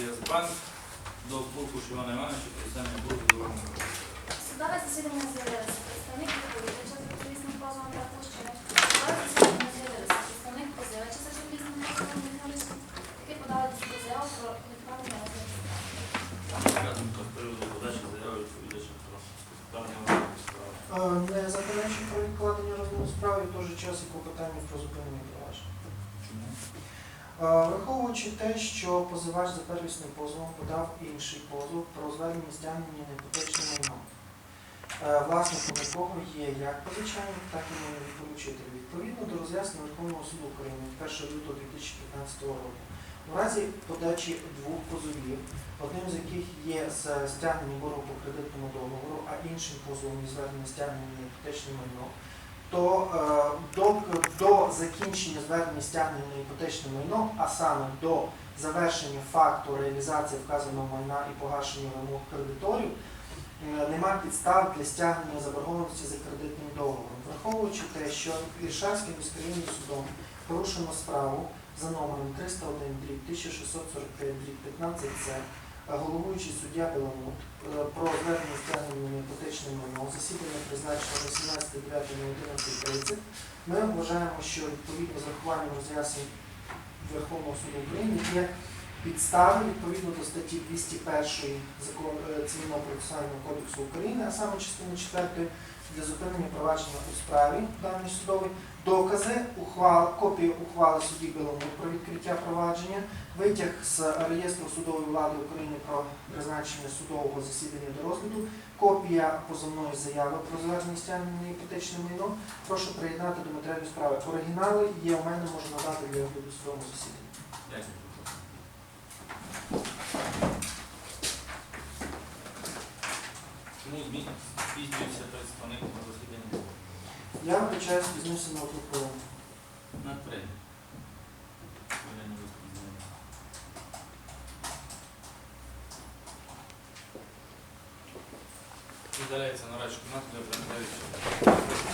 Яцбан до Бурку Івана Івановича, представник Бурку до Верховної Ради. Судове засідання з'явилося Не заперечу про відкладення розгляду справи і в той же час і клопотання про зупинення провадження. Чому? Е, Враховуючи те, що позивач за первісним позовом подав інший позов про звернення стягнення на іпотечне майно, е, власником якого є як позичальник, так і майновий поручитель. Відповідно до роз'яснення Верховного суду України 1 лютого 2015 року, у разі подачі двох позовів, одним з яких є стягнення боргу по кредитному договору, а іншим позовом є звернення стягнення іпотечне майно, то е, до, до закінчення звернення стягнення на іпотечне майно, а саме до завершення факту реалізації вказаного майна і погашення вимог кредиторів, е, нема підстав для стягнення заборгованості за кредитним договором. Враховуючи те, що Іршавським міськрайонним судом порушено справу за номером 301 дріб 1645 дріб 15 це головуючий суддя Беломут е, про звернення стягнення іпотечного майно, засідання призначено 18.09.11.30. Ми вважаємо, що відповідно з урахуванням роз'яснень Верховного суду України є підстави відповідно до статті 201 закон е, Цивільного процесуального кодексу України, а саме частини 4 для зупинення провадження у справі даній судовій, докази, ухвал, копії ухвали судді Беломут про відкриття провадження, витяг з реєстру судової влади України про призначення судового засідання до розгляду, копія позовної заяви про звернення стягнення на іпотечне майно. Прошу приєднати до матеріалів справи. Оригінали є у мене, можу надати для розгляду судового засідання. Дякую. Чому спізнюється представник на засідання? Я вибачаю, спізнився на хвилину. На три. Хвилини на нарадчий кімнат для.